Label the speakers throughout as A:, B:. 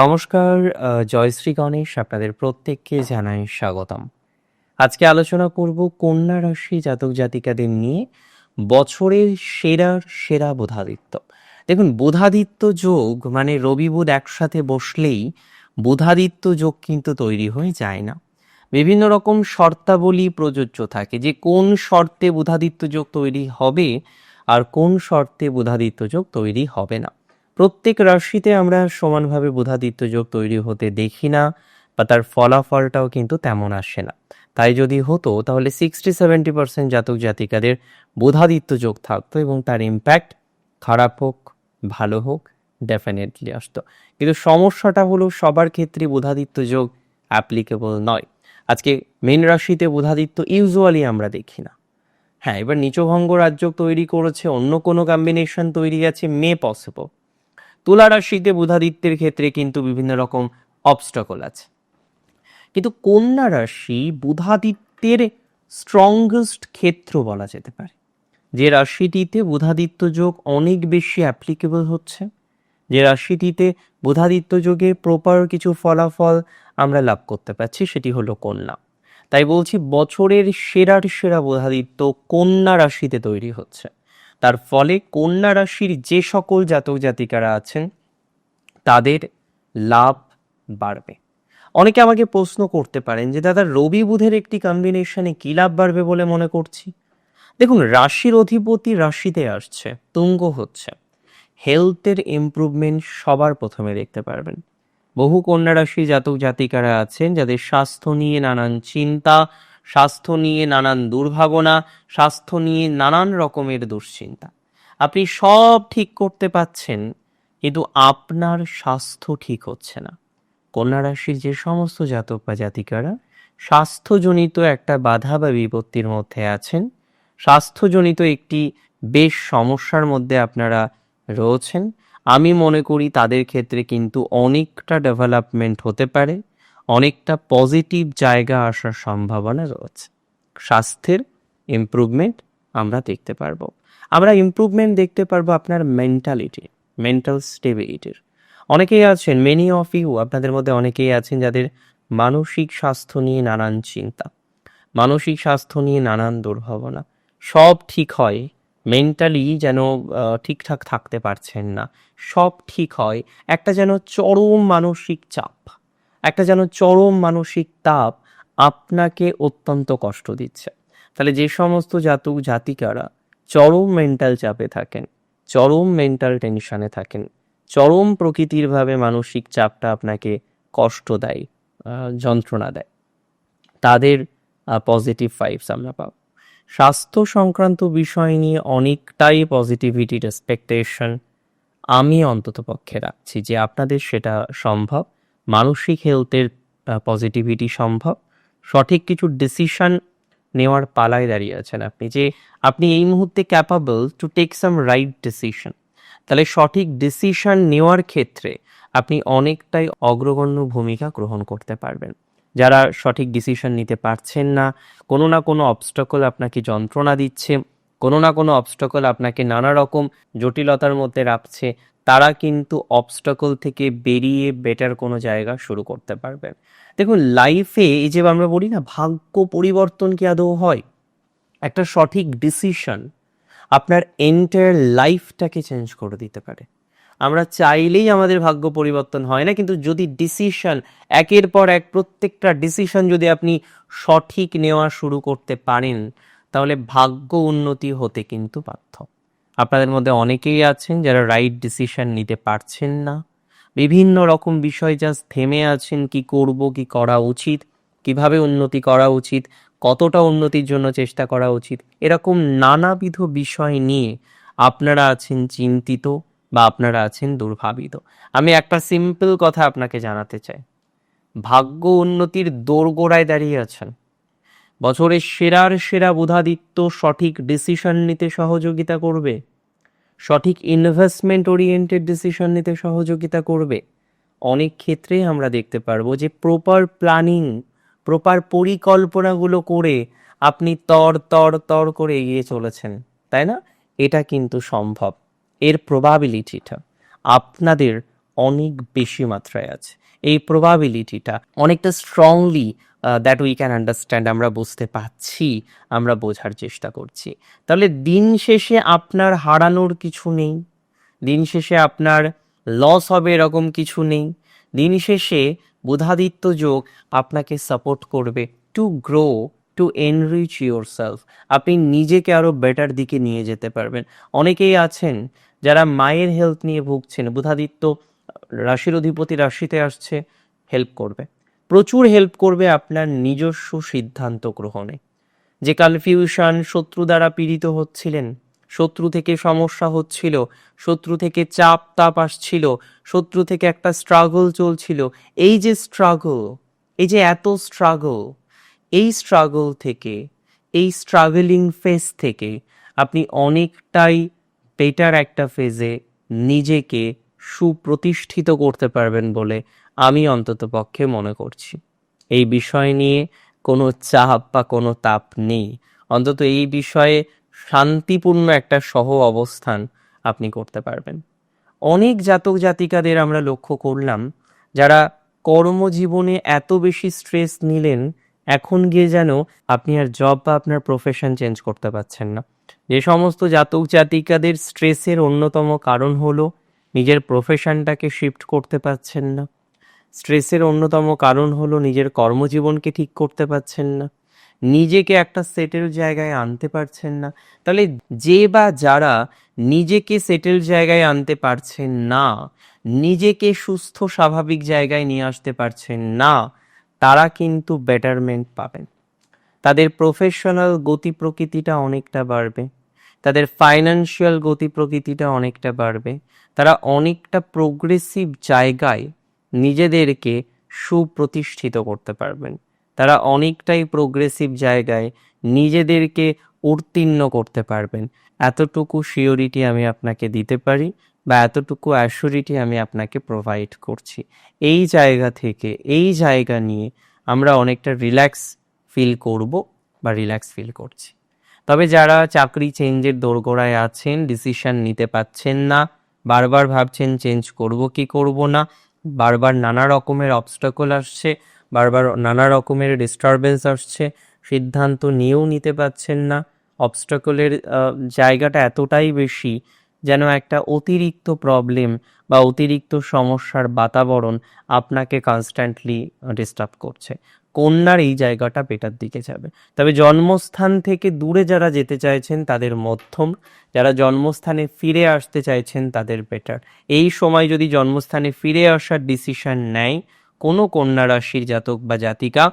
A: নমস্কার জয়শ্রী গণেশ, আপনাদের প্রত্যেককে জানাই স্বাগতম। আজকে আলোচনা করব কন্যা রাশি জাতক জাতিকাদের নিয়ে বছরের সেরা সেরা বোধাদিত্য। দেখুন, বোধাদিত্য যোগ মানে রবি বুধ একসাথে বসলেই বোধাদিত্য যোগ কিন্তু তৈরি হয়ে যায় না। বিভিন্ন রকম শর্তাবলী প্রযোজ্য থাকে যে কোন শর্তে বোধাদিত্য যোগ তৈরি হবে আর কোন শর্তে বোধাদিত্য যোগ তৈরি হবে না। প্রত্যেক রাশিতে আমরা সমানভাবে বোধাদিত্য যোগ তৈরি হতে দেখি না, বা তার ফলাফলটাও কিন্তু তেমন আসে না। তাই যদি হতো, তাহলে সিক্সটি সেভেন্টি পার্সেন্ট জাতক জাতিকাদের বোধাদিত্য যোগ থাকতো এবং তার ইম্প্যাক্ট খারাপ হোক, ভালো হোক ডেফিনেটলি আসতো। কিন্তু সমস্যাটা হলো সবার ক্ষেত্রে বোধাদিত্য যোগ অ্যাপ্লিকেবল নয়। আজকে মেন রাশিতে বোধাদিত্য ইউজুয়ালি আমরা দেখি না। হ্যাঁ এবার নিচভঙ্গ রাজ্য তৈরি করেছে, অন্য কোনো কম্বিনেশন তৈরি আছে মে পসিবল তুলা রাশিতে বুধাদিত্যের ক্ষেত্রে কিন্তু বিভিন্ন রকম অবস্টাকল আছে। কিন্তু কন্যা রাশি বুধাদিত্যের স্ট্রংগেস্ট ক্ষেত্র বলা যেতে পারে। যে রাশিটিতে বুধাদিত্য যোগ অনেক বেশি অ্যাপ্লিকেবল হচ্ছে, যে রাশিটিতে বুধাদিত্য যোগে প্রপার কিছু ফলাফল আমরা লাভ করতে পারছি সেটি হলো কন্যা। তাই বলছি বছরের সেরার সেরা বুধাদিত্য কন্যা রাশিতে তৈরি হচ্ছে। তার ফলে কন্যা রাশির যে সকল জাতক জাতিকারা আছেন, তাদের লাভ বাড়বে। অনেকে আমাকে প্রশ্ন করতে পারেন যে, দাদা, রবি বুধের একটি কম্বিনেশনে কি লাভ বাড়বে বলে মনে করছি? দেখুন, রাশির অধিপতি রাশিতে আসছে, তুঙ্গ হচ্ছে। হেলথের ইমপ্রুভমেন্ট সবার প্রথমে দেখতে পারবেন। বহু কন্যা রাশি জাতক জাতিকারা আছেন, যাদের স্বাস্থ্য নিয়ে নানান চিন্তা স্বাস্থ্য নিয়ে নানান দুর্ভাবনা, স্বাস্থ্য নিয়ে নানান রকমের দুশ্চিন্তা। আপনি সব ঠিক করতে পাচ্ছেন, কিন্তু আপনার স্বাস্থ্য ঠিক হচ্ছে না। কন্যা রাশির যে সমস্ত জাতক বা জাতিকারা স্বাস্থ্যজনিত একটা বাধা বা বিপত্তির মধ্যে আছেন, স্বাস্থ্যজনিত একটি বেশ সমস্যার মধ্যে আপনারা রয়েছেন। আমি মনে করি তাদের ক্ষেত্রে কিন্তু অনেকটা ডেভেলপমেন্ট হতে পারে। অনেকটা পজিটিভ জায়গা আসার সম্ভাবনা রয়েছে। স্বাস্থ্যের ইমপ্রুভমেন্ট আমরা দেখতে পারব। আমরা ইমপ্রুভমেন্ট দেখতে পারব আপনার মেন্টালিটি মেন্টাল স্টেবিলিটির অনেকেই আছেন মেনি অফ ইউ আপনাদের মধ্যে অনেকেই আছেন যাদের মানসিক স্বাস্থ্য নিয়ে নানান চিন্তা, মানসিক স্বাস্থ্য নিয়ে নানান দুর্ভাবনা। সব ঠিক হয় মেন্টালি যেন ঠিকঠাক থাকতে পারছেন না। সব ঠিক হয়, একটা যেন চরম মানসিক চাপ। একটা যেন চরম মানসিক তাপ আপনাকে অত্যন্ত কষ্ট দিচ্ছে। তাহলে যে সমস্ত জাতক জাতিকারা চরম মেন্টাল চাপে থাকেন, চরম মেন্টাল টেনশনে থাকেন, চরম প্রকৃতিরভাবে মানসিক চাপটা আপনাকে কষ্ট দেয় যন্ত্রণা দেয়, তাদের পজিটিভ ফাইভস আমরা পাব। স্বাস্থ্য সংক্রান্ত বিষয় নিয়ে অনেকটাই পজিটিভিটির এক্সপেকটেশন আমি অন্তত পক্ষে রাখছি যে আপনাদের সেটা সম্ভব। মানসিক হেলথের পজিটিভিটি সম্ভব। সঠিক কিছু ডিসিশন নেওয়ার পালায় দাঁড়িয়ে আছেন আপনি যে আপনি এই মুহূর্তে capable to take some right decision তাহলে সঠিক ডিসিশন নেওয়ার ক্ষেত্রে আপনি অনেকটাই অগ্রগণ্য ভূমিকা গ্রহণ করতে পারবেন। যারা সঠিক ডিসিশন নিতে পারছেন না, কোনো না কোনো অবস্টাকল আপনাকে যন্ত্রণা দিচ্ছে কোনো না কোনো অবস্টকল আপনাকে নানা রকম জটিলতার মধ্যে রাখছে, তারা কিন্তু অবস্টাকল থেকে বেরিয়ে বেটার কোনো জায়গা শুরু করতে পারবেন দেখুন লাইফে এই যে আমরা বলি না, ভাগ্য পরিবর্তন কি আদৌ হয়? একটা সঠিক ডিসিশন আপনার এন্টায়ার লাইফটাকে চেঞ্জ করে দিতে পারে। আমরা চাইলেই আমাদের ভাগ্য পরিবর্তন হয় না, কিন্তু যদি ডিসিশন একের পর এক প্রত্যেকটা ডিসিশন যদি আপনি সঠিক নেওয়া শুরু করতে পারেন তাহলে ভাগ্য উন্নতি হতে কিন্তু বাধ্য। আপনাদের মধ্যে অনেকেই আছেন যারা রাইট ডিসিশন নিতে পারছেন না। বিভিন্ন রকম বিষয় জাস্ট থেমে আছেন, কি করব, কি করা উচিত, কীভাবে উন্নতি করা উচিত, কতটা উন্নতির জন্য চেষ্টা করা উচিত, এরকম নানাবিধ বিষয় নিয়ে আপনারা আছেন চিন্তিত বা আপনারা আছেন দুর্ভাবিত। আমি একটা সিম্পল কথা আপনাকে জানাতে চাই। ভাগ্য উন্নতির দোরগোড়ায় দাঁড়িয়ে আছেন। বছরের সেরার সেরা বুধাদিত্য সঠিক ডিসিশন নিতে সহযোগিতা করবে। সঠিক ইনভেস্টমেন্ট ওরিয়েন্টেড ডিসিশন নিতে সহযোগিতা করবে। অনেক ক্ষেত্রে আমরা দেখতে পারব যে প্রপার প্ল্যানিং প্রপার পরিকল্পনাগুলো করে আপনি তর তর তর করে এগিয়ে চলেছেন, তাই না? এটা কিন্তু সম্ভব। এর প্রবাবিলিটিটা আপনাদের অনেক বেশি মাত্রায় আছে। এই প্রবাবিলিটিটা অনেকটা strongly that we can understand আমরা বুঝতে পারছি, আমরা বোঝার চেষ্টা করছি। তাহলে দিন শেষে আপনার হারানোর কিছু নেই, দিন শেষে আপনার লস হবে এরকম কিছু নেই, দিন শেষে বুধাদিত্য যোগ আপনাকে সাপোর্ট করবে to grow to enrich yourself আপনি নিজেকে আরও বেটার দিকে নিয়ে যেতে পারবেন। অনেকেই আছেন যারা মায়ের হেলথ নিয়ে ভুগছেন, বুধাদিত্য রাশির অধিপতি রাশিতে আসছে হেল্প করবে। প্রচুর হেল্প করবে আপনার নিজস্ব সিদ্ধান্ত গ্রহণে। যে কনফিউশন শত্রু দ্বারা পীড়িত হচ্ছিলেন, শত্রু থেকে সমস্যা হচ্ছিল, শত্রু থেকে চাপ তাপ আসছিল, শত্রু থেকে একটা স্ট্রাগল চলছিল। এই যে স্ট্রাগল এই যে এত স্ট্রাগল এই স্ট্রাগল থেকে, এই স্ট্রাগলিং ফেজ থেকে আপনি অনেকটাই বেটার একটা ফেজে নিজেকে সুপ্রতিষ্ঠিত করতে পারবেন বলে আমি অন্তত পক্ষে মনে করছি। এই বিষয় নিয়ে কোনো চাপ বা কোনো তাপ নেই। অন্তত এই বিষয়ে শান্তিপূর্ণ একটা সহ অবস্থান আপনি করতে পারবেন। অনেক জাতক জাতিকাদের আমরা লক্ষ্য করলাম, যারা কর্মজীবনে এত বেশি স্ট্রেস নিলেন, এখন গিয়ে যেন আপনি আর জব বা আপনার প্রফেশন চেঞ্জ করতে পারছেন না। যে সমস্ত জাতক জাতিকাদের স্ট্রেসের অন্যতম কারণ হলো, নিজের প্রফেশনটাকে শিফট করতে পারছেন না। স্ট্রেসের অন্যতম কারণ হলো নিজের কর্মজীবনকে ঠিক করতে পারছেন না। নিজেকে একটা সেটেল জায়গায় আনতে পারছেন না। তাহলে যে বা যারা নিজেকে সেটেল জায়গায় আনতে পারছেন না, নিজেকে সুস্থ স্বাভাবিক জায়গায় নিয়ে আসতে পারছেন না, তারা কিন্তু বেটারমেন্ট পাবেন। তাদের প্রফেশনাল গতি প্রকৃতিটা অনেকটা বাড়বে। তাদের ফাইন্যান্সিয়াল গতি প্রকৃতিটা অনেকটা বাড়বে। তারা অনেকটা প্রোগ্রেসিভ জায়গায় নিজেদেরকে সুপ্রতিষ্ঠিত করতে পারবেন। তারা অনেকটাই প্রোগ্রেসিভ জায়গায় নিজেদেরকে উত্তীর্ণ করতে পারবেন। এতটুকু শিওরিটি আমি আপনাকে দিতে পারি বা এতটুকু অ্যাসিউরিটি আমি আপনাকে প্রোভাইড করছি। এই জায়গা থেকে, এই জায়গা নিয়ে আমরা অনেকটা রিল্যাক্স ফিল করব বা রিল্যাক্স ফিল করছি। তবে যারা চাকরি চেঞ্জের দোরগোড়ায় আছেন ডিসিশন নিতে পারছেন না, বারবার ভাবছেন চেঞ্জ করব কি করব না বারবার নানা রকমের অবস্টাকল আসছে, বারবার নানা রকমের ডিস্টারবেন্স আসছে, সিদ্ধান্ত নিয়েও নিতে পারছেন না। অবস্টাকলের জায়গাটা এতটাই বেশি যেন একটা অতিরিক্ত প্রবলেম বা অতিরিক্ত সমস্যার বাতাবরণ আপনাকে কনস্ট্যান্টলি ডিস্টার্ব করছে। কন্যার এই জায়গাটা বেটার দিকে যাবে। তবে জন্মস্থান থেকে দূরে যারা যেতে চাইছেন, তাদের মধ্যম। যারা জন্মস্থানে ফিরে আসতে চাইছেন, তাদের বেটার এই সময় যদি জন্মস্থানে ফিরে আসার ডিসিশন নেয়, কোনো কন্যা রাশির জাতক বা জাতিকা,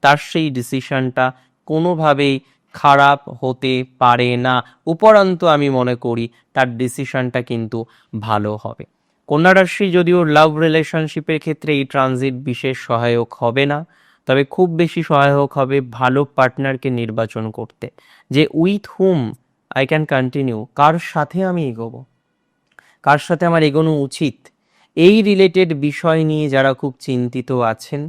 A: তার সেই ডিসিশনটা কোনোভাবেই খারাপ হতে পারে না। উপরন্তু আমি মনে করি, তার ডিসিশনটা কিন্তু ভালো হবে। কন্যা রাশি যদিও লাভ রিলেশনশিপের ক্ষেত্রে এই ট্রানজিট বিশেষ সহায়ক হবে না। তবে খুব বেশি সহায়ক হবে ভালো পার্টনারকে নির্বাচন করতে, যে with whom I can continue, কার সাথে আমি এগোবো? কার সাথে আমার এগোনো উচিত? এই রিলেটেড বিষয় নিয়ে যারা খুব চিন্তিত আছেন,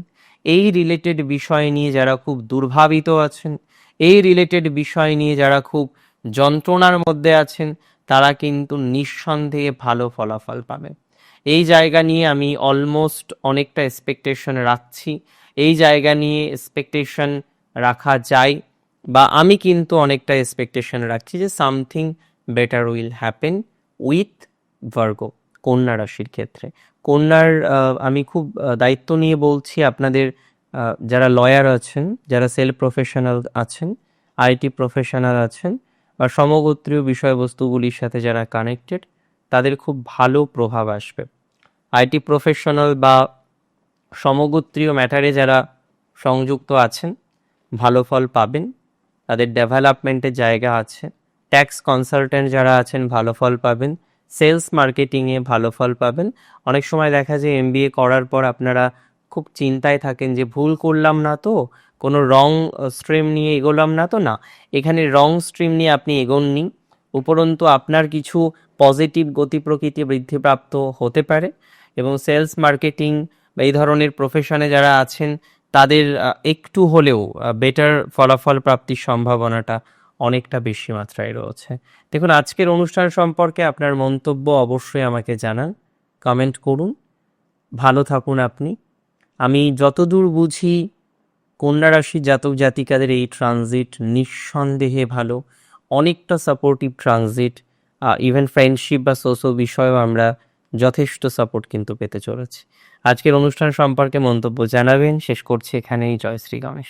A: এই রিলেটেড বিষয় নিয়ে যারা খুব দুর্ভাবিত আছেন, এই রিলেটেড বিষয় নিয়ে যারা খুব যন্ত্রণার মধ্যে আছেন, তারা কিন্তু নিঃসন্দেহে ভালো ফলাফল পাবে এই জায়গা নিয়ে আমি অলমোস্ট অনেকটা এক্সপেকটেশন রাখছি। এই জায়গা নিয়ে এক্সপেকটেশন রাখা যায় বা আমি কিন্তু অনেকটা এক্সপেকটেশন রাখছি যে something better will happen with Virgo কন্যা রাশির ক্ষেত্রে। কন্যার আমি খুব দায়িত্ব নিয়ে বলছি আপনাদের যারা লয়ার আছেন, যারা সেল প্রফেশনাল আছেন আইটি প্রফেশনাল আছেন, বা সমগোত্রীয় বিষয়বস্তুগুলির সাথে যারা কানেক্টেড তাদের খুব ভালো প্রভাব আসবে। আইটি প্রফেশনাল বা সমগোত্রীয় ম্যাটারে যারা সংযুক্ত আছেন, ভালো ফল পাবেন। তাদের ডেভেলপমেন্টের জায়গা আছে। ট্যাক্স কনসালটেন্ট যারা আছেন, ভালো ফল পাবেন। সেলস মার্কেটিংয়ে ভালো ফল পাবেন। অনেক সময় দেখা যায় এমবিএ করার পর আপনারা খুব চিন্তায় থাকেন যে, ভুল করলাম না তো? কোনো রং স্ট্রিম নিয়ে এগোলাম না তো না? এখানে রং, স্ট্রিম নিয়ে আপনি এগোননি। উপরন্তু আপনার কিছু পজিটিভ গতি প্রকৃতি বৃদ্ধিপ্রাপ্ত হতে পারে এবং সেলস মার্কেটিং বা এই ধরনের প্রফেশনে যারা আছেন, তাদের একটু হলেও বেটার ফলাফল প্রাপ্তির সম্ভাবনাটা অনেকটা বেশি মাত্রায় রয়েছে। দেখুন, আজকের অনুষ্ঠান সম্পর্কে আপনার মন্তব্য অবশ্যই আমাকে জানান কমেন্ট করুন। ভালো থাকুন আপনি। আমি যতদূর বুঝি, কন্যা রাশির জাতক জাতিকাদের এই ট্রানজিট নিঃসন্দেহে ভালো। অনেকটা সাপোর্টিভ ট্রানজিট ইভেন ফ্রেন্ডশিপ বা সোশ্যাল বিষয়েও আমরা যথেষ্ট সাপোর্ট কিন্তু পেতে চলেছি। আজকের অনুষ্ঠান সম্পর্কে মন্তব্য জানাবেন। শেষ করছি এখানেই। জয়শ্রী গণেশ।